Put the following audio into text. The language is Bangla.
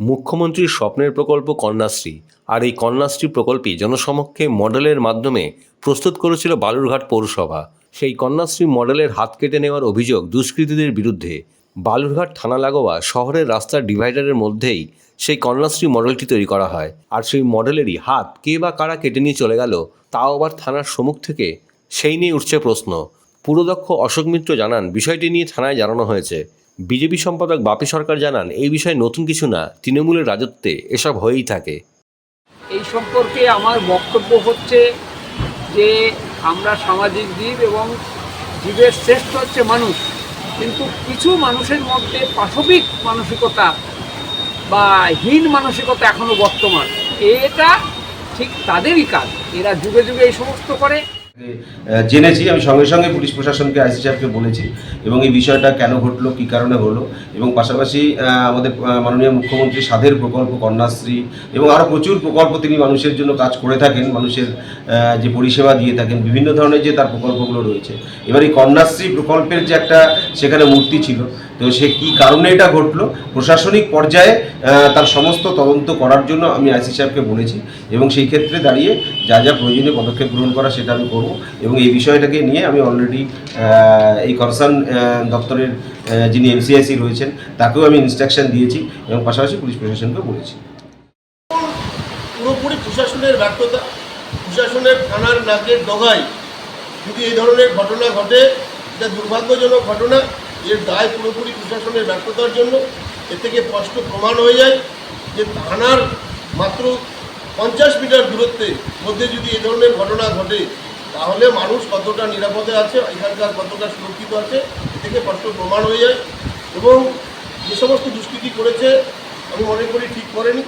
মুখ্যমন্ত্রীর স্বপ্নের প্রকল্প কন্যাশ্রী। আর এই কন্যাশ্রী প্রকল্পই জনসমক্ষে মডেলের মাধ্যমে প্রস্তুত করেছিল বালুরঘাট পৌরসভা। সেই কন্যাশ্রী মডেলের হাত কেটে নেওয়ার অভিযোগ দুষ্কৃতীদের বিরুদ্ধে। বালুরঘাট থানা লাগোয়া শহরের রাস্তার ডিভাইডারের মধ্যেই সেই কন্যাশ্রী মডেলটি তৈরি করা হয়। আর সেই মডেলেরই হাত কে বা কারা কেটে নিয়ে চলে গেল, তাও আবার থানার সম্মুখ থেকে সেই নিয়ে উঠছে প্রশ্ন। পুরোদক্ষ অশোক মিত্র জানান, বিষয়টি নিয়ে থানায় জানানো হয়েছে। বিজেপি সম্পাদক বাপি সরকার জানান, এই বিষয়ে নতুন কিছু না, তৃণমূলের রাজত্বে এসব হয়েই থাকে। এই সম্পর্কে আমার বক্তব্য হচ্ছে যে আমরা সামাজিক জীব এবং জীবের শ্রেষ্ঠ হচ্ছে মানুষ, কিন্তু কিছু মানুষের মধ্যে পাশবিক মানসিকতা বা হীন মানসিকতা এখনও বর্তমান। এটা ঠিক তাদেরই কাজ, এরা যুগে যুগে এই সমস্ত করে। জেনেছি, আমি সঙ্গে সঙ্গে পুলিশ প্রশাসনকে, আইসি সাহেবকে বলেছি এবং এই বিষয়টা কেন ঘটলো, কী কারণে হলো এবং পাশাপাশি আমাদের মাননীয় মুখ্যমন্ত্রী সাধের প্রকল্প, কন্যাশ্রী এবং আরও প্রচুর প্রকল্প তিনি মানুষের জন্য কাজ করে থাকেন, মানুষের যে পরিষেবা দিয়ে থাকেন, বিভিন্ন ধরনের যে তার প্রকল্পগুলো রয়েছে। এবার এই কন্যাশ্রী প্রকল্পের যে একটা সেখানে মূর্তি ছিল, তো সে কী কারণে এটা ঘটলো? প্রশাসনিক পর্যায়ে তার সমস্ত তদন্ত করার জন্য আমি আইসি সাহেবকে বলেছি এবং সেই ক্ষেত্রে দাঁড়িয়ে যা যা প্রয়োজনীয় পদক্ষেপ গ্রহণ করা সেটা আমি করব। এবং এই বিষয়টাকে নিয়ে আমি অলরেডি এই কনসার্ন দপ্তরের যিনি এমসিআইসি রয়েছেন, তাকেও আমি ইনস্ট্রাকশন দিয়েছি এবং পাশাপাশি পুলিশ প্রশাসনকেও বলেছি। পুরোপুরি প্রশাসনের ব্যর্থতা, প্রশাসনের থানার নাকের ডগায় যদি এই ধরনের ঘটনা ঘটে, এটা দুর্ভাগ্যজনক ঘটনা, এর দায় পুরোপুরি প্রশাসনের ব্যর্থতার জন্য, এর থেকে স্পষ্ট প্রমাণ হয়ে যায় যে থানার মাত্র পঞ্চাশ মিটার দূরত্বের মধ্যে যদি এই ধরনের ঘটনা ঘটে তাহলে মানুষ কতটা নিরাপদে আছে, এখানকার কতটা সুরক্ষিত আছে থেকে স্পষ্ট প্রমাণ হয়ে যায়। এবং যে সমস্ত দুষ্কৃতি করেছে, আমি মনে করি ঠিক করেনি।